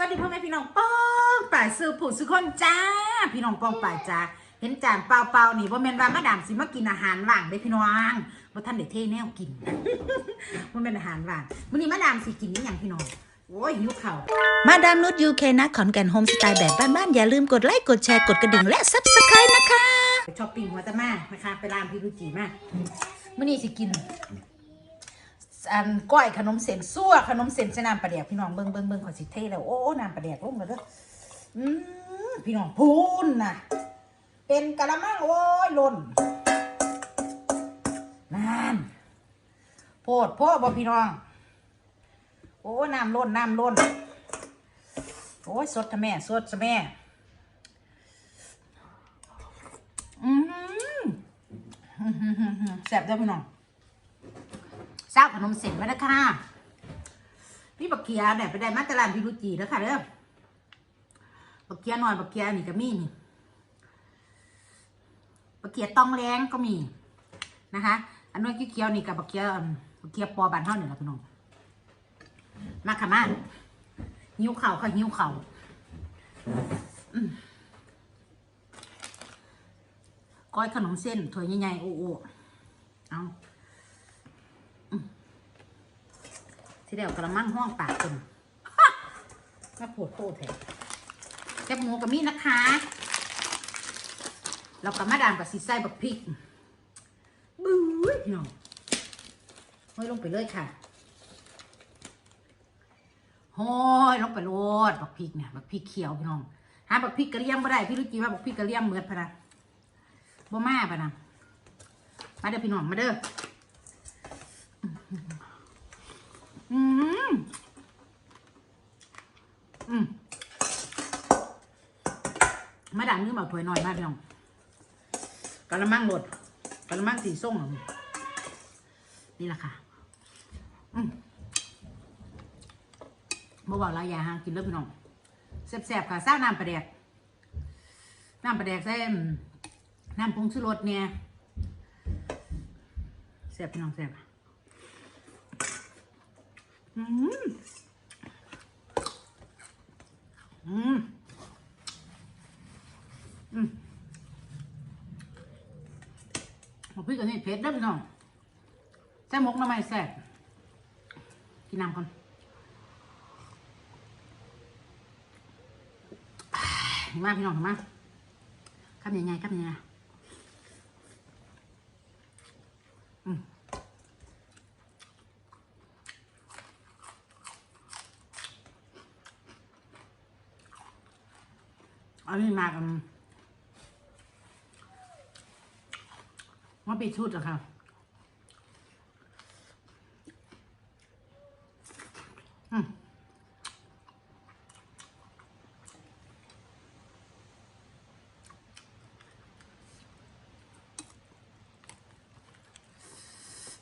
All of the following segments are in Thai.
วัสดีพ่อแม่พี่น้องป้องป่ายซื้อผู้ซื้อคนจ้า พี่น้องป้องป่ายจ้าเห็นจานเปล่าๆนี่บ่แม่นว่ามาดามสิมากินอาหารว่างเด้พี่น้องบ่ทันได้เทแนวกินบ่แม่นอาหารว่างมื้อนี้มาดามสิกินนี่หยังพี่น้องโอ้ยหิวข้าวมาดามนุชยูเคนะขอนแก่นโฮมสไตล์แบบบ้านๆอย่าลืมกดไลค์กดแชร์กดกระดิ่งและซับสไครต์นะคะไปช้อปปิ้งมาตะมานะคะไปร้านพี่รุจิมามื้อนี้สิกิน อันก้อยขนมเส้นซั่วขนมเส้นใส่น้ำปลาแดกพี่น้องเบิ่งเบิ่งเบิ่งขอสิเทแล้วโอ้น้ำปลาแดกลงแล้วเด้ออืมพี่น้องพูนน่ะ เป็นกะละมังโอ้ยล่นนั่นโพดโพดบ่พี่น้อง โอ้น้ำล้นน้ำล้นโอ้ยสดทะแม่สดทะแม่อืมแซ่บเด้อพี่น้อง ซาขนมเส้นมาเด้อค่ะพี่บักเกียเนี่ยไปได้มาตลาดพิรุจีแล้วค่ะเด้อบักเกียหน่อยบักเกียนี่ก็มีนี่บักเกียตองแรงก็มีนะคะ อันนู้นเขียวนี่กับบักเกียอืมบักเกียปอบานเท่านี่แหละพี่น้องมาค่ะมาหิ้วเข่าค่ะหิวเข่าก้อยขนมเส้นถ้วยใหญ่ๆโอ้โอ้เอาอืม ที่เดียวกระมังห้องปากคนมาปวดโตแทนแคบหมูกับมีนะคะเรากับมาดามกับซีไส้บักพริกบื้อพี่น้องห้อยลงไปเลยค่ะห้อยลงไปโลดบักพริกเนี่ยบักพริกเขียวพี่น้องหาบักพริกกระเลี่ยมไม่ได้พี่รู้จีว่าบักพริกกระเลี่ยมเหมือนพะนะบ่มาปะนะมาเด้อพี่น้องมาเด้อมอืม มาด่างนึกมาถวยหน่อยมากพี่น้องกะละมังหมดกะละมังสีส้มนี่แหละค่ะอืมบ่บอกหลายอย่างหากินแล้วพี่น้องแซ่บๆค่ะซ่าน้ำปลาแดกน้ำปลาแดกใส่น้ำผงชูรสเนี่ยแซ่บพี่น้องแซ่บอืมอืมอืมเอา พริกอันนี้เผ็ดเด้อพี่น้องแซ่บมกน้ำไม้แซ่บกินน้ำก่อนมาพี่น้องมาคำยังไงคำยังไงอันนี้มากัน ว่าปีชุดเหรอคะอืม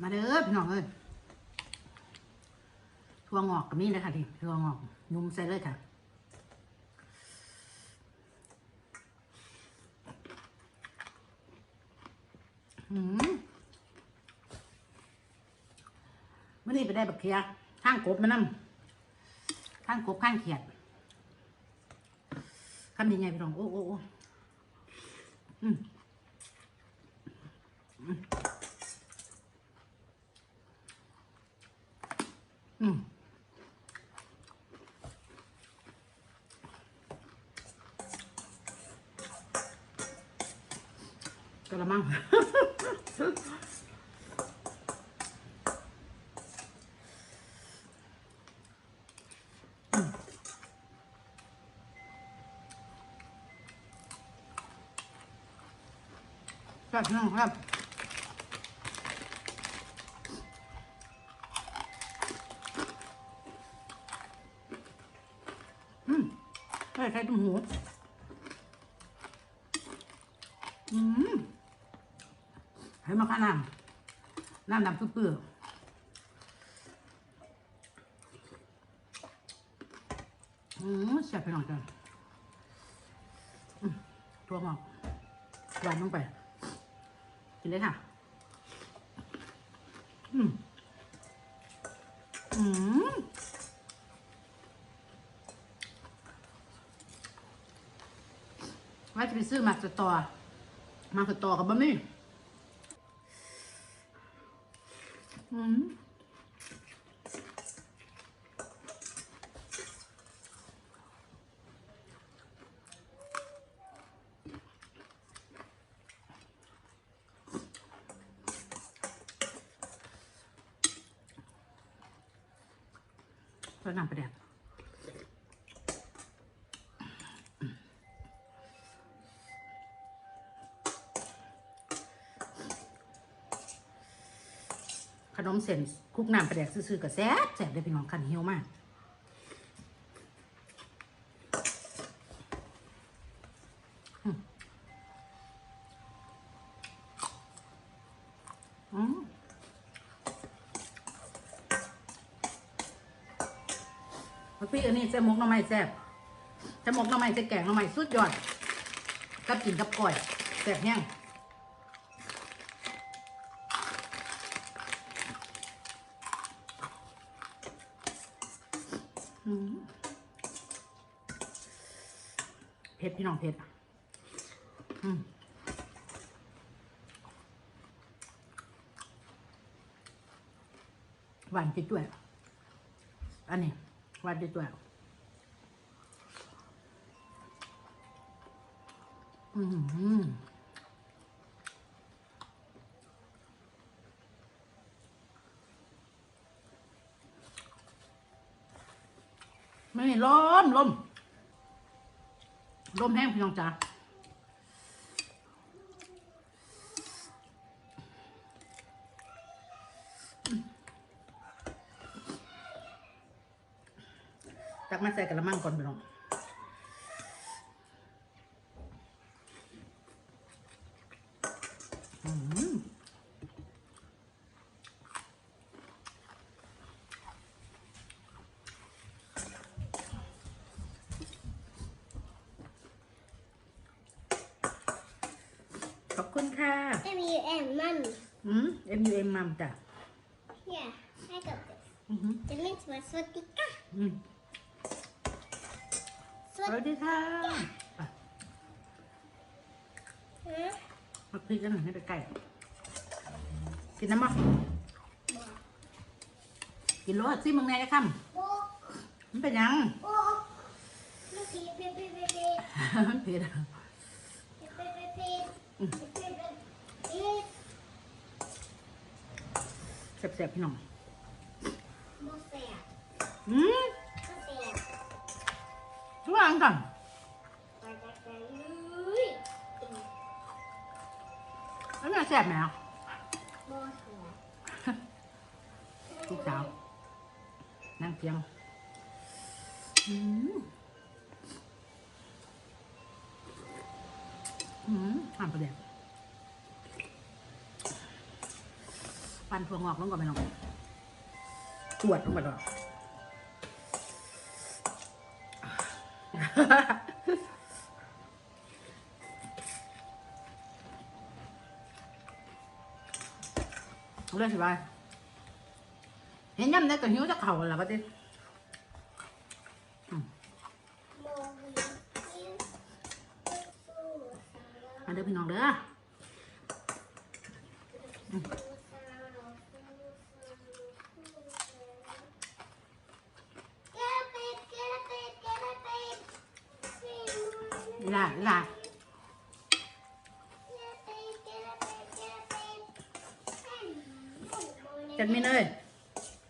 มาเด้อพี่น้องเอ้ยถั่วงอกกับนี่เลยค่ะดิถั่วงอก นุ่มใส่เลยค่ะ อืมมื่อนี้ ไปได้บักเขียข้างกบมานั่ข้างกบข้างเขียดคำยังไงพี่น้องโอ้โอ้อืม ครับน้องครับอืมใช่ใช่ตุ้มหูอืมให้มาข้าน้ำน้ำดำเปื่ออืมแซ่บไปหน่อยจ้ะอืมตัวหมอกหวานลงไป กินเลยค่ะ อืม อืมว่าจะไปซื้อมากะตอมากะตอกับบะหมี่อืม ก็นำไปแดกขนมเส้นคุกน้ำประแดกซื้อๆกับแซ่บแซ่บได้เป็นของคันเฮียวมาก แล้วพี่อันนี้เส้นหมกหน้ำไม้แซ่บเส้นหมกหน้ำไม้เส้นแกงหน้ำไม้สุดยอดกับกินกับก้อยแซ่บแห้งเผ็ดพี่น้องเผ็ดอืมหวานจิตด้วยอันนี้ วันดีกว่าอืมไม่ร้อนลมลมแห้งพี่น้องจ๋า มาใส่กระมังก่อนพี่น้องอืมขอบคุณค่ะ M U M mummy. อืม M U M มัมจ้ะ Yeah, I got this. อือหือ It means my swatika. อืม สวัส Swat. ดีค่ะไป Huh? มาพริกกันหน่อยให้ไปไก่ กินน้ำมั้กินรสซิมึงไงไอ้ค Oh, ำมันเป็นหยัง oh. Look, beep, beep, beep, beep, beep. มันเผ็ด Beep, beep, beep, beep. Beep, beep, beep, beep. แซ่บๆพี่น้อง No fair. อืม No fair. ทุกอย่างก่อน Like that, like, ooh. แล้วมันแซ่บไหมอะ No fair. ลูกสาวนั่ งเพียงอืมอืมทานประเดี๋ยว อีหล่ะอีหล่ะจัดมินเอ้ย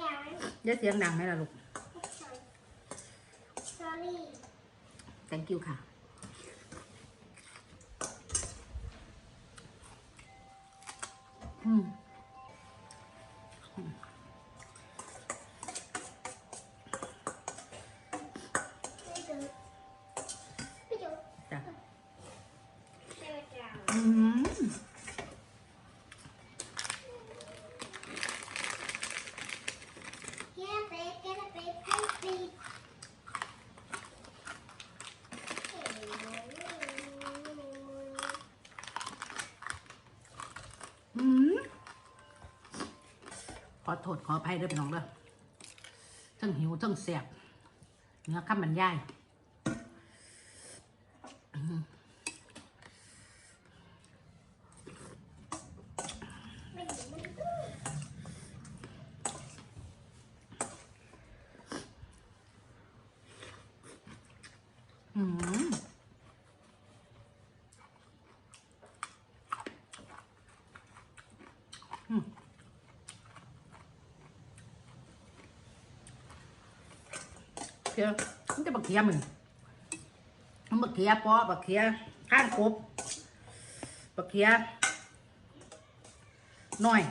Yeah. อย่าเสียงดังไหมล่ะลูก Sorry. thank you ค่ะอืม โทษขออภัยด้วยพี่น้องเด้อทั้งหิวทั้งแสบเนื้อข้ามันย่ายอืม เคี้ยวมันจะบักเคี้ยมึงมันบักเคียปอบักเคียข้างกบบักเคี้ยน้อย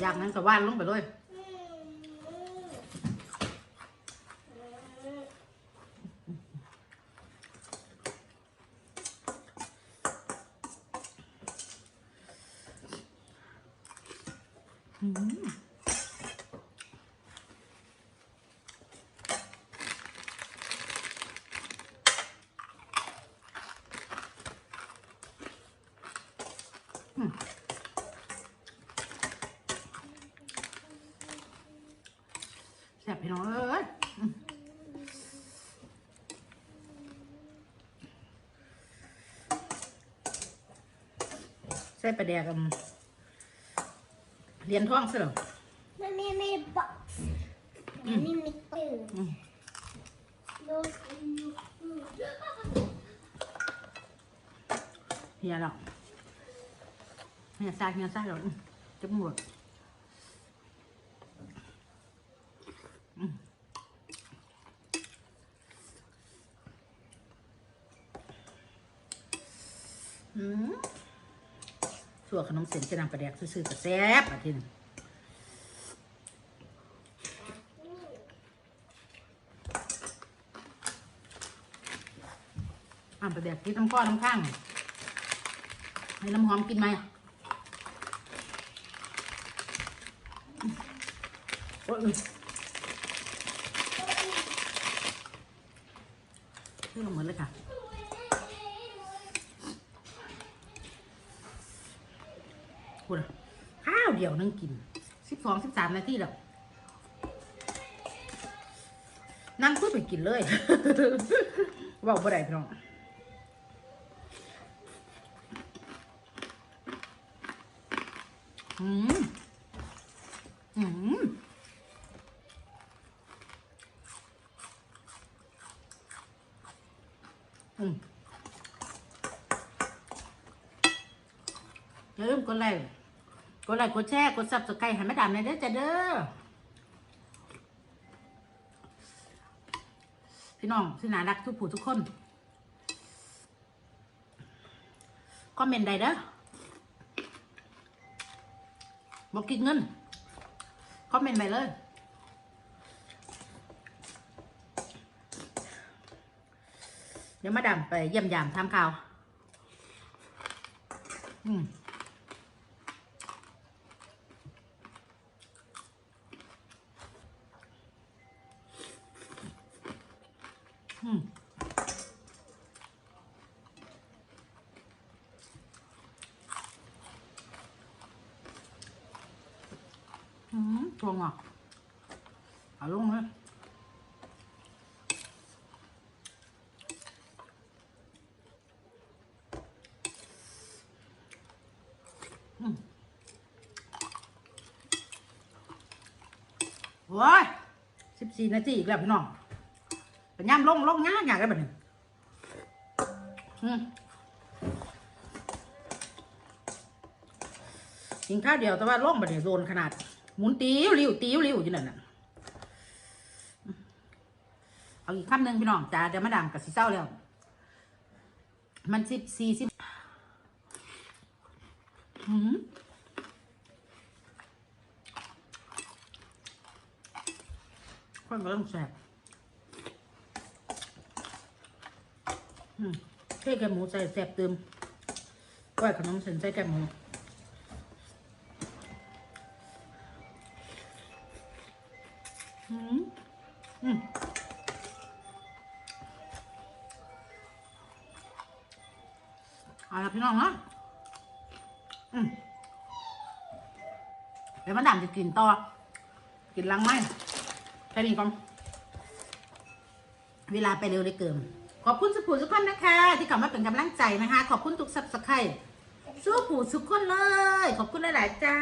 อยางนั้นก็ว่านลงไปเลย แซ่บพี่น้องเอ้ยอืมใส่ปลาแดกกับ เหรียญทองซะเหรอมันไม่ไม่บอกมันไม่มีตื่นอืมดูเฮียหร ส่วขนมเส้นจะนำปลาแดกซื่อๆกับแซ่บอะทีนึงอ่าปลาแดกที่น้ำก้อน้ำข้างให้น้ำหอมกินไหมโอ้ยเรื่องเหมือนเลยค่ะ คุณข้าวเดียวนึงกินสิบสองสิบสามนาทีแล้วนั่งคุยไปกินเลยว่าบ่ได้พี่น้องอืมอืมอืม อย่าลืมกดไลค์กดไลค์กดแชร์กดซับสไครต์ให้แม่ดำในอยเด้อจ้ะเด้อพี่น้องที่น่ารักทุกผู้ทุกคนคอมเมนต์ใดเด้อบอกกินเงินคอมเมนต์ไปเลยเดี๋ยวมาดามไปเยี่ยมยามทำข่าว อืม อืม อืมทวงอะเอาลงเลยอืม โอ้ยสิบสี่นาทีอีกแล้วพี่น้องเป็นย่ำลงลงยากยากได้แบบนี้กินข้าวเดียวแต่ว่าล่องแบบนี้โดนขนาดหมุนติ้วริ้วติ้วริ้วอยู่นั่นน่ะเอาอีกคำหนึ่งพี่น้องจ้าเดี๋ยวมาดามกับสีเศร้าแล้ว มันสิบสี่สิบหืมคน ก็ต้องแสบเทแกงหมูใส่แสบเติมก้อยขนมเส้นใส่แกงหมูอืมอืมเอาละพี่น้องเนาะอืมเดี๋ยวมันดำจะกินต่อ กินลังไหม แค่นี้ก่อนเวลาไปเร็วได้เกินขอบคุณสุภูทุกคนนะคะ ที่กลับมาเป็นกำลังใจนะคะ ขอบคุณทุกซับสไครต์สู้ผู้ทุกคนเลย ขอบคุณหลายๆจ้า